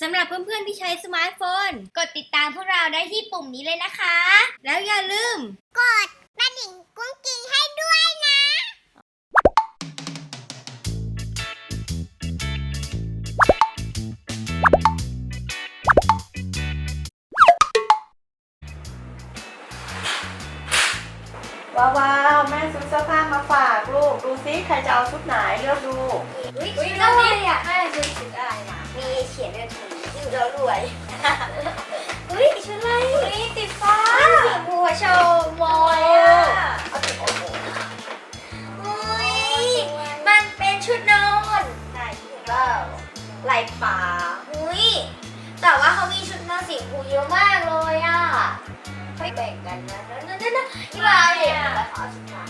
สำหรับเพื่อนๆที่ใช้สมาร์ทโฟน กดติดตามพวกเราได้ที่ปุ่มนี้เลยนะคะ แล้วอย่าลืม กดกระดิ่งกุ้งกิ้งให้ด้วยนะ ว้าวว้าวแม่ซื้อเสื้อผ้ามาฝากลูก ดูซิใครจะเอาชุดไหนเลือกดู อุ้ยชุดอะไรอะแม่ชุดชุดอะไรมามีเขียนด้วยถุง อยู่แล้วรวยอุ้ยชุดอะไรอุ้ยติดฟ้าสีบัวโชว์มอยอะอุ้ยมันเป็นชุดนอนไหนเปล่าลายป่าอุ้ยแต่ว่าเขามีชุดนอนสีชมพูเยอะมากเลยอะไม่แบ่งกันนะนั่นนั่นนั่นที่มาเห็นแล้วขอชุดมาเ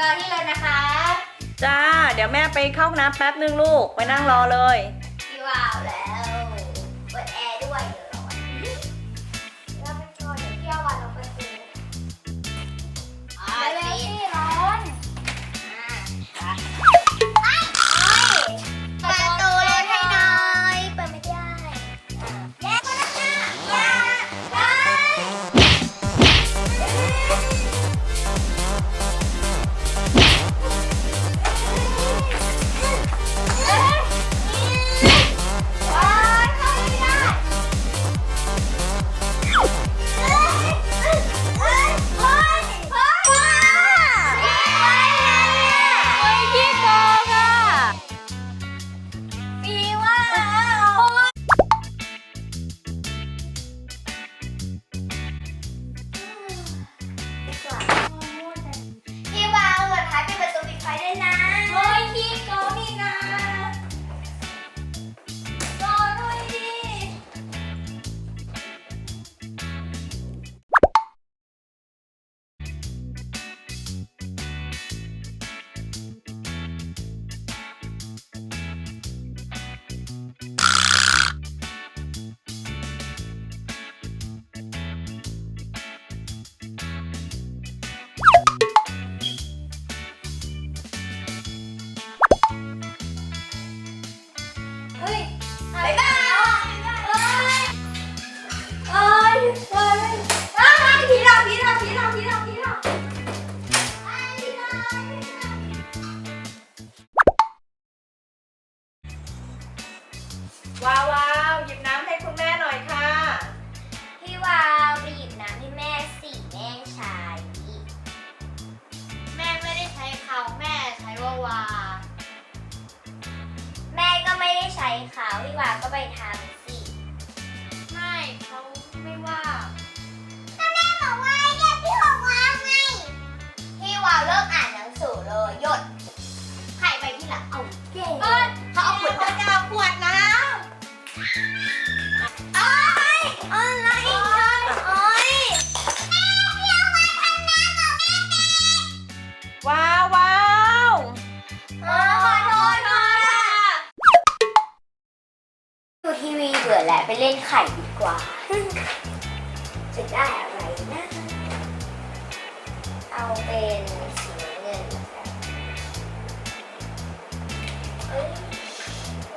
คะถึงเวลาที่เลยนะคะ จ้า เดี๋ยวแม่ไปเข้าห้องน้ำแป๊บนึงลูก ไปนั่งรอเลย ใช้เขาพี่วาก็ไปทำ แล้วไปเล่นไข่ดีกว่า จะได้อะไรนะ เอาเป็นสีเงินนเอ้ย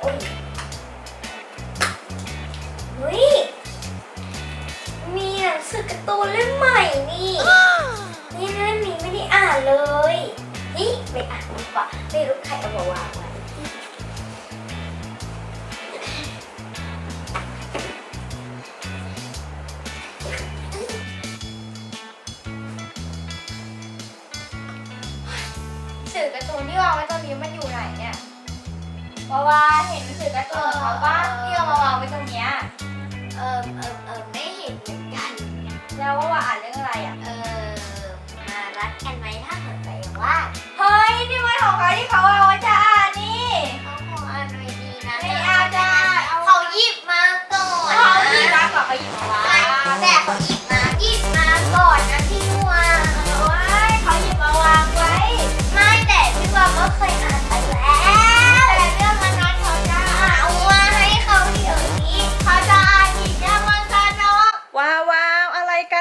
โอ้ยเฮ้ยมีหนังสือการ์ตูนเล่มใหม่นี่ นี่เล่มนี้ไม่ได้อ่านเลย นี่ไปอ่านดีกว่าไม่รู้ใครเอามาวางไว้ นูที่วางไว้ตรงนี้มันอยู่ไหนเนี่ยเพราะว่าเห็นหนังสือกระตูนของเขาบ้างที่เอามาวางไว้ตรงเนี้ยเออเออเออไม่เห็นเหมือนกัน แล้วว่าอ่านเรื่องอะไรอะ เออมารัดกันไหมถ้าหัวใจ